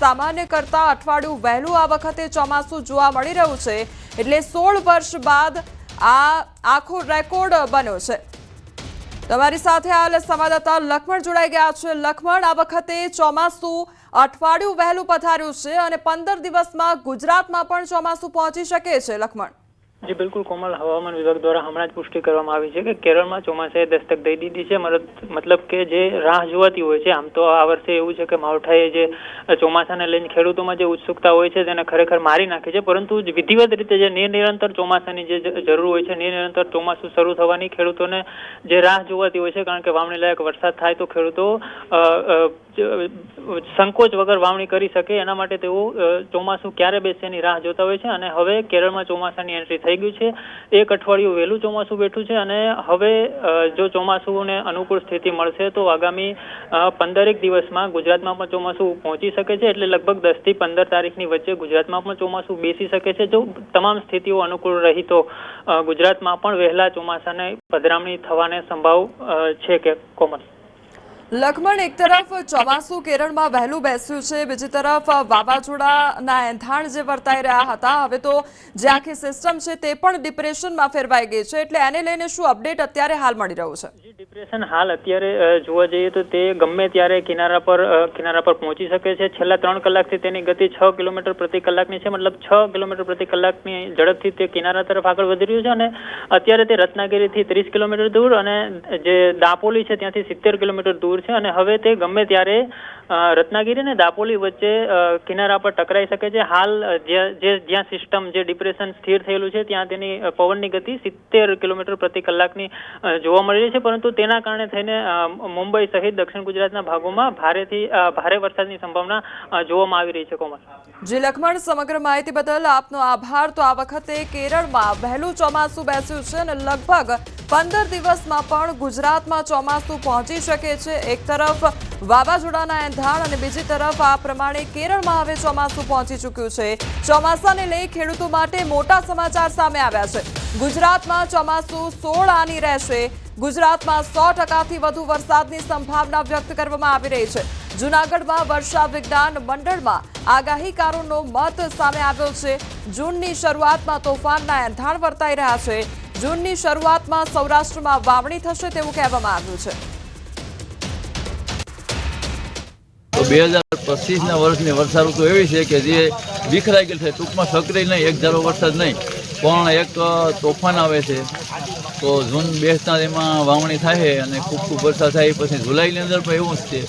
સામાન્ય કરતા અઠવાડિયું વહેલું આ વખતે ચોમાસું જોવા મળી રહ્યું છે એટલે સોળ વર્ષ બાદ આ આખો રેકોર્ડ બન્યો છે. તમારી સાથે હાલ સંવાદદાતા લખમણ જોડાઈ ગયા છે. લખમણ, આ વખતે ચોમાસું અઠવાડિયું વહેલું પથાર્યું છે અને પંદર દિવસમાં ગુજરાતમાં પણ ચોમાસું પહોંચી શકે છે. લખમણ. જી, બિલકુલ. કોમલ હવામાન વિભાગ દ્વારા હમણાં જ પુષ્ટિ કરવામાં આવી છે કે કેરળમાં ચોમાસાએ દસ્તક દઈ દીધી છે. મતલબ કે જે રાહ જોવાતી હોય છે, આમ તો આ વર્ષે એવું છે કે માવઠાએ જે ચોમાસાને લઈને ખેડૂતોમાં જે ઉત્સુકતા હોય છે, તેને ખરેખર મારી નાખી છે. પરંતુ વિધિવત રીતે જે નિરંતર ચોમાસાની જે જરૂર હોય છે, નિરંતર ચોમાસું શરૂ થવાની ખેડૂતોને જે રાહ જોવાતી હોય છે, કારણ કે વાવણી લાયક વરસાદ થાય તો ખેડૂતો સંકોચ વગર વાવણી કરી શકે એના માટે તેઓ ચોમાસું ક્યારે બેસે એની રાહ જોતા હોય છે અને હવે કેરળમાં ચોમાસાની એન્ટ્રી થઈ ગયું છે. એક અઠવાડિયું વહેલું ચોમાસું બેઠું છે અને હવે જો ચોમાસુને અનુકૂળ સ્થિતિ મળશે તો આગામી પંદરેક દિવસમાં ગુજરાતમાં પણ ચોમાસું પહોંચી શકે છે એટલે લગભગ દસથી પંદર તારીખની વચ્ચે ગુજરાતમાં પણ ચોમાસું બેસી શકે છે. જો તમામ સ્થિતિઓ અનુકૂળ રહી તો ગુજરાતમાં પણ વહેલા ચોમાસાને પધરામણી થવાને સંભાવ છે કે કોમલ લખમણ એક તરફ ચોમાસું કેરળમાં વહેલું બેસ્યું છે, બીજી તરફ વાવાઝોડાના એંધાણ જે વર્તાઈ રહ્યા હતા, હવે તો જે આખી સિસ્ટમ છે તે પણ ડિપ્રેશનમાં ફેરવાઈ ગઈ છે, એટલે એને લઈને શું અપડેટ અત્યારે હાલ મળી રહ્યું છે? ડિપ્રેશન હાલ અત્યારે જોવા જઈએ તો તે ગમે ત્યારે કિનારા પર કિનારા પર પહોંચી શકે છે. છેલ્લા ત્રણ કલાકથી તેની ગતિ છ કિલોમીટર પ્રતિ કલાકની છે, મતલબ છ કિલોમીટર પ્રતિ કલાકની ઝડપથી તે કિનારા તરફ આગળ વધી રહ્યું છે અને અત્યારે તે રત્નાગીરીથી ત્રીસ કિલોમીટર દૂર અને જે દાપોલી છે ત્યાંથી સિત્તેર કિલોમીટર દૂર છે અને હવે તે ગમે ત્યારે રત્નાગીરી અને દાપોલી વચ્ચે કિનારા પર ટકરાઈ શકે છે. હાલ જે જ્યાં સિસ્ટમ જે ડિપ્રેશન સ્થિર થયેલું છે, ત્યાં તેની પવનની ગતિ સિત્તેર કિલોમીટર પ્રતિ કલાકની જોવા મળી રહી છે. પરંતુ તેના કારણે થઈને મુંબઈ સહિત દક્ષિણ ગુજરાતના ભાગોમાં ભારેથી ભારે વરસાદની સંભાવના જોવામાં આવી રહી છે, કોમલ. જી, લખમણ, સમગ્ર માહિતી બદલ આપનો આભાર. તો આ વખતે કેરળમાં વહેલું ચોમાસું બેસ્યું છે અને લગભગ પંદર દિવસમાં પણ ગુજરાતમાં ચોમાસું પહોંચી શકે છે એક તરફ વાવાઝોડાના એંધાણ અને બીજી તરફ આ પ્રમાણે કેરળમાં હવે ચોમાસું પહોંચી ચૂક્યું છે. ચોમાસાને લઈ ખેડૂતો માટે મોટા સમાચાર સામે આવ્યા છે. ગુજરાતમાં ચોમાસું સોળ આની રહેશે. ગુજરાતમાં સો ટકાથી વધુ વરસાદની સંભાવના વ્યક્ત કરવામાં આવી રહી છે. જૂનાગઢમાં વર્ષા વિજ્ઞાન મંડળમાં આગાહીકારોનો મત સામે આવ્યો છે. જૂનની શરૂઆતમાં તોફાનના એંધાણ વર્તાઈ રહ્યા છે. જૂનની શરૂઆતમાં સૌરાષ્ટ્રમાં વાવણી થશે તેવું કહેવામાં આવ્યું છે. બે હજાર પચીસના વર્ષની વર્ષા ઋતુ એવી છે કે જે વિખરાઈ ગયેલ છે. ટૂંકમાં સક્રિય નહીં, એક ધારો વરસાદ નહીં. પણ એક તોફાન આવે છે. તો જૂન બેસતા એમાં વાવણી થાય અને ખૂબ ખૂબ વરસાદ થાય પછી જુલાઈની અંદર પણ એવું જ છે.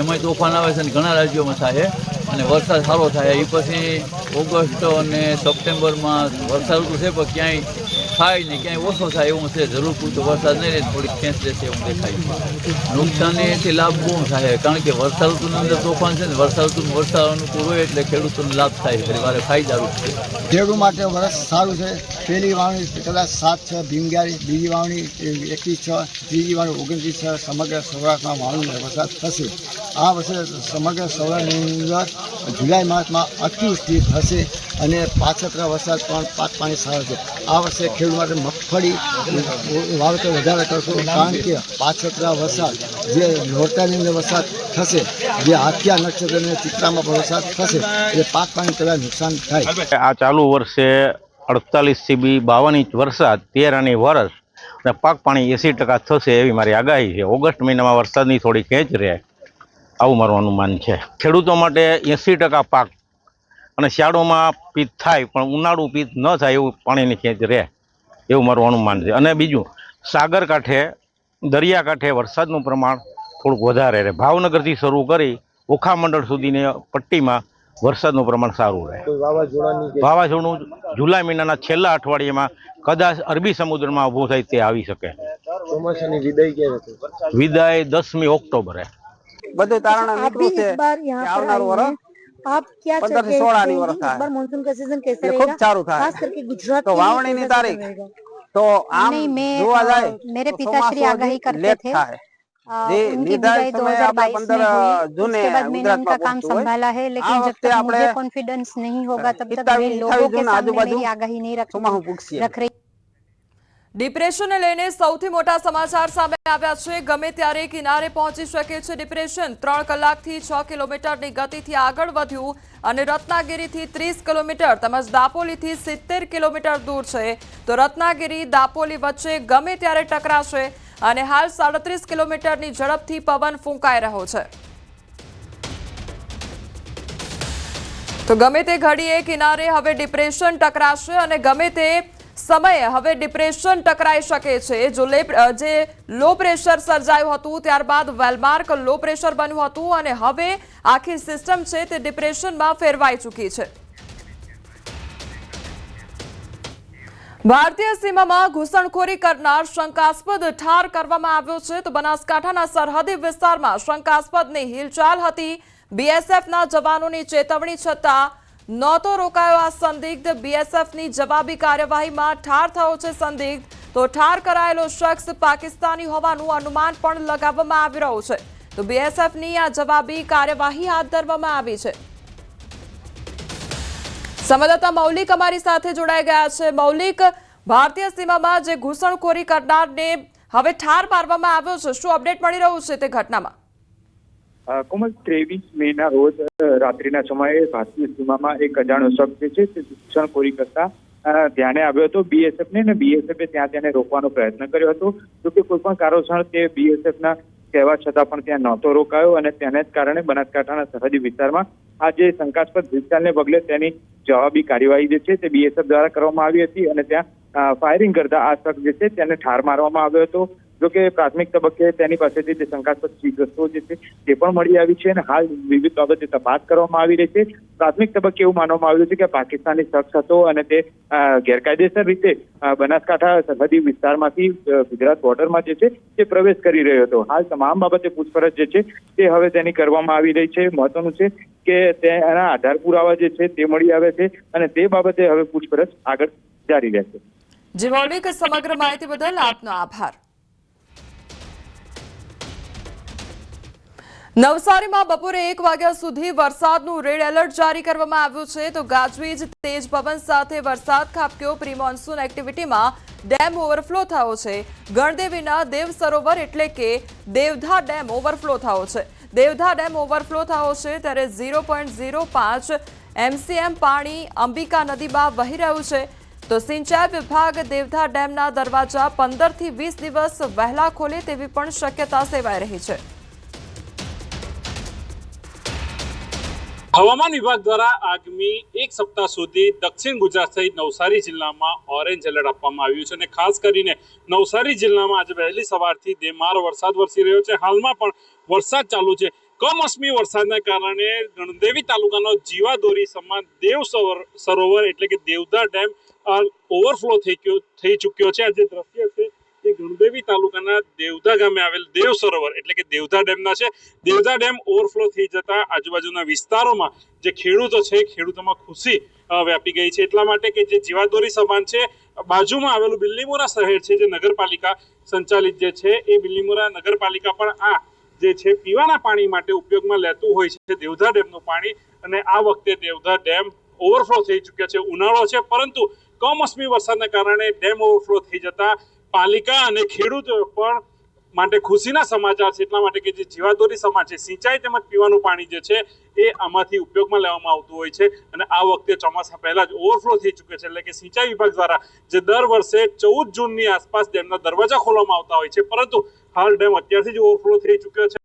એમાંય તોફાન આવે છે અને ઘણા રાજ્યોમાં થાય અને વરસાદ સારો થાય. એ પછી ઓગસ્ટ અને સપ્ટેમ્બરમાં વરસાદ ઋતુ છે, પણ ક્યાંય થાય ને ક્યાંય ઓછો થાય એવું છે, જરૂર પૂરતો વરસાદ નહીં રહે થોડીક ખેંચ રહેશે એવું દેખાય નુકસાની એથી લાભ બહુ થાય? કારણ કે વરસાદ ઋતુની અંદર તોફાન છે ને, વરસાદ ઋતુનું વરસાદ અનુકૂળ હોય એટલે ખેડૂતોને લાભ થાય ફરી મારે ફાયદારૂપ છે. ખેડૂત માટે વરસ સારું છે. પહેલી વાવણી કદાચ સાત, છ, ભીમગારી, બીજી વાવણી એકવીસ, છ, ત્રીજી વાવણી ઓગણત્રીસ, છ, સમગ્ર સૌરાષ્ટ્રમાં વાવણી વરસાદ થશે. આ વર્ષે સમગ્ર સૌરાષ્ટ્રની અંદર જુલાઈ માસમાં અતિવૃષ્ટિ થશે. અને પાછતરા વરસાદ પણ પાક પાણી સારો છે. આ વર્ષે ખેડૂત માટે મગફળી વાવેતર વધારે કરશો કારણ કે પાછતરા વરસાદ જે નોરતાની અંદર વરસાદ થશે, જે હાથિયા નક્ષત્રને ચિત્રામાં પણ વરસાદ થશે એ પાક પાણી કદાચ નુકસાન થાય. આ ચાલુ વર્ષે અડતાલીસ સીબી બાવન ઇંચ વરસાદ તેર અને વરસ, અને પાક પાણી એંસી ટકા થશે એવી મારી આગાહી છે. ઓગસ્ટ મહિનામાં વરસાદની થોડી ખેંચ રહે, આવું મારું અનુમાન છે. ખેડૂતો માટે એંસી ટકા પાક અને શિયાળોમાં પિત્ત થાય પણ ઉનાળુ પિત્ત ન થાય એવું પાણીની ખેંચ રહે એવું મારું અનુમાન છે. અને બીજું સાગર કાંઠે દરિયાકાંઠે વરસાદનું પ્રમાણ થોડુંક વધારે રહે. ભાવનગરથી શરૂ કરી ઓખા મંડળ સુધીની પટ્ટીમાં વરસાદનું પ્રમાણ સારું રહે. વાવાઝોડું જુલાઈ મહિનાના છેલ્લા અઠવાડિયામાં કદાચ અરબી સમુદ્રમાં ઊભું થાય તે આવી શકે. વિદાય દસમી ઓક્ટોબરે. બધું તારણા આવનારું વર્ષ हैं आप क्या पंद्रह से चर्चा सोलह आनी करेंगी? वर्ष इस है। बार मानसून का सीजन कैसा ये रहेगा खूब चालू था खास करके गुजरात तो के लिए वावणी कैसा तारीख रहेगा? તો આમ नहीं, मैं, જોવા अ, જાય मेरे તો पिताश्री ચોમાસું आगाही હજી करते લેટ थे। થાય आ, જે उनकी निर्धारित विदाई समय आपने 2022 पंद्रह में हुई जूने उसके बाद मैंने गुजरात उनका में काम पहुंचू है। संभाला है लेकिन आ जब वक्त तक आपने मुझे कॉन्फिडेंस नहीं होगा तब तक इत्तावीस- मैं लोगों अट्ठाईस के जून सामने आजू-बाजू मेरी आगाही नहीं रख ચોમાસું પૂગશે रख रही ડિપ્રેશનને લઈને સૌથી મોટા સમાચાર સામે આવ્યા છે. ગમે ત્યારે કિનારે પહોંચી શકે છે ડિપ્રેશન. ત્રણ કલાકથી છ કિલોમીટરની ગતિથી આગળ વધ્યું અને રત્નાગીરીથી ત્રીસ કિલોમીટર તેમજ દાપોલીથી સિત્તેર કિલોમીટર દૂર છે. તો રત્નાગીરી, દાપોલી વચ્ચે ગમે ત્યારે ટકરાશે અને હાલ સાડત્રીસ કિલોમીટરની ઝડપથી પવન ફૂંકાઈ રહ્યો છે. તો ગમે તે ઘડીએ કિનારે હવે ડિપ્રેશન ટકરાશે અને ગમે તે સમયે હવે ડિપ્રેશન ટકરાઈ શકે છે. જો જે લો પ્રેશર સર્જાયું હતું, ત્યારબાદ વેલમાર્ક લો પ્રેશર બન્યું હતું અને હવે આખી સિસ્ટમ છે તે ડિપ્રેશનમાં ફેરવાઈ ચૂકી છે. ભારતીય સીમામાં ઘૂસણખોરી કરનાર શંકાસ્પદ ઠાર કરવામાં આવ્યો છે. તો બનાસકાંઠાના સરહદી વિસ્તારમાં શંકાસ્પદની હિલચાલ હતી. બીએસએફના જવાનોની ચેતવણી છતાં નહોતો રોકાયો આ સંદિગ્ધ. બીએસએફની જવાબી કાર્યવાહીમાં ઠાર થયો છે સંદિગ્ધ. તો ઠાર કરાયેલો શખ્સ પાકિસ્તાની હોવાનું અનુમાન પણ લગાવવામાં આવી રહ્યું છે. તો બીએસએફની આ જવાબી કાર્યવાહી હાથ ધરવામાં આવી છે. સંવાદદાતા મૌલિક અમારી સાથે જોડાઈ ગયા છે. મૌલિક, ભારતીય સીમામાં જે ઘૂસણખોરી કરનારને હવે ઠાર મારવામાં આવ્યો છે. શું અપડેટ મળી રહ્યું છે તે ઘટનામાં? કોમલ, ત્રેવીસ મે ના રોજ રાત્રિના સમયે ભારતીય સીમામાં એક અજાણ્યો શખ્સ છે તે ઘૂસણખોરી કરતા ધ્યાને આવ્યો હતો બીએસએફ ને બીએસએફે ત્યાં તેને રોકવાનો પ્રયત્ન કર્યો હતો. જોકે કોઈ પણ કારણસર તે બીએસએફ ના કહેવા છતાં પણ ત્યાં નહોતો રોકાયો અને તેને જ કારણે બનાસકાંઠાના સરહદી વિસ્તારમાં આ જે શંકાસ્પદ હિલચાલને પગલે તેની જવાબી કાર્યવાહી જે છે તે બીએસએફ દ્વારા કરવામાં આવી હતી અને ત્યાં ફાયરિંગ કરતા આ શખ્સ જે છે તેને ઠાર મારવામાં આવ્યો હતો. જોકે પ્રાથમિક તબક્કે તેની પાસેથી જે શંકાસ્પદ ચીજવસ્તુઓ જે છે તે પણ મળી આવી છે અને હાલ વિવિધ બાબતે તપાસ કરવામાં આવી રહી છે. પ્રાથમિક તબક્કે એવું માનવામાં આવ્યું છે કે પાકિસ્તાની શખ્સ હતો અને તે ગેરકાયદેસર રીતે બનાસકાંઠા સરહદી વિસ્તારમાંથી ગુજરાત બોર્ડરમાં જે છે તે પ્રવેશ કરી રહ્યો હતો. હાલ તમામ બાબતે પૂછપરછ જે છે તે હવે તેની કરવામાં આવી રહી છે. મહત્વનું છે કે તેના આધાર પુરાવા જે છે તે મળી આવે છે અને તે બાબતે હવે પૂછપરછ આગળ જારી રહેશે. જી મૌલિક સમગ્ર માહિતી બદલ આપનો આભાર. નવસારીમાં બપોરે એક વાગ્યા સુધી વરસાદનું રેડ એલર્ટ જારી કરવામાં આવ્યું છે. તો ગાજવીજ, તેજ પવન સાથે વરસાદ ખાબક્યો. પ્રી મોન્સૂન એક્ટિવિટીમાં ડેમ ઓવરફ્લો થયો છે. ગણદેવીના દેવ સરોવર એટલે કે દેવધા ડેમ ઓવરફ્લો થયો છે. દેવધા ડેમ ઓવરફ્લો થયો છે ત્યારે ઝીરો એમસીએમ પાણી અંબિકા નદીમાં વહી રહ્યું છે. તો સિંચાઈ વિભાગ દેવધા ડેમના દરવાજા પંદરથી વીસ દિવસ વહેલા ખોલે તેવી પણ શક્યતા સેવાઈ રહી છે. હવામાન વિભાગ દ્વારા આગામી એક સપ્તાહ સુધી દક્ષિણ ગુજરાત સહિત નવસારી જિલ્લામાં ઓરેન્જ એલર્ટ આપવામાં આવ્યું છે અને ખાસ કરીને નવસારી જિલ્લામાં આજે વહેલી સવારથી ધેમાર વરસાદ વરસી રહ્યો છે. હાલમાં પણ વરસાદ ચાલુ છે. કમોસમી વરસાદના કારણે ગણદેવી તાલુકાનો જીવાદોરી સમાન દેવ સરોવર એટલે કે દેવધા ડેમ ઓવરફ્લો થઈ ગયો, થઈ ચૂક્યો છે. આ જે દ્રશ્ય છે ગણદેવી તાલુકાના દેવધા ગામે આવેલ દેવ સરોવર, એટલે કે દેવધા ડેમના છે. દેવધા ડેમ ઓવરફ્લો થઈ જતા આજુબાજુના વિસ્તારોમાં જે ખેડૂતો છે, ખેડૂતોમાં ખુશી વ્યાપી ગઈ છે. એટલા માટે કે જે જીવાદોરી સમાન છે, બાજુમાં આવેલું બિલ્લીમોરા શહેર છે, જે નગરપાલિકા સંચાલિત જે છે, એ બિલ્લીમોરા નગરપાલિકા પણ આ જે છે, પીવાના પાણી માટે ઉપયોગમાં લેતું હોય છે, દેવધા ડેમનું પાણી. અને આ વખતે દેવધા ડેમ ઓવરફ્લો થઈ ચૂક્યો છે, ઉનાળો છે. પરંતુ કમોસમી વરસાદના કારણે ડેમ ઓવરફ્લો થઈ જતા પાલિકા અને ખેડૂતો પણ માટે ખુશીના સમાચાર છે. એટલા માટે કે જે જીવાદોરી સમાજ છે, સિંચાઈ તેમજ પીવાનું પાણી જે છે, એ આમાંથી ઉપયોગમાં લેવામાં આવતું હોય છે. અને આ વખતે ચોમાસા પહેલા જ ઓવરફ્લો થઈ ચૂક્યો છે. એટલે કે સિંચાઈ વિભાગ દ્વારા જે દર વર્ષે ચૌદ જૂનની આસપાસ ડેમના દરવાજા ખોલવામાં આવતા હોય છે. પરંતુ હાલ ડેમ અત્યારથી જ ઓવરફ્લો થઈ ચૂક્યો છે.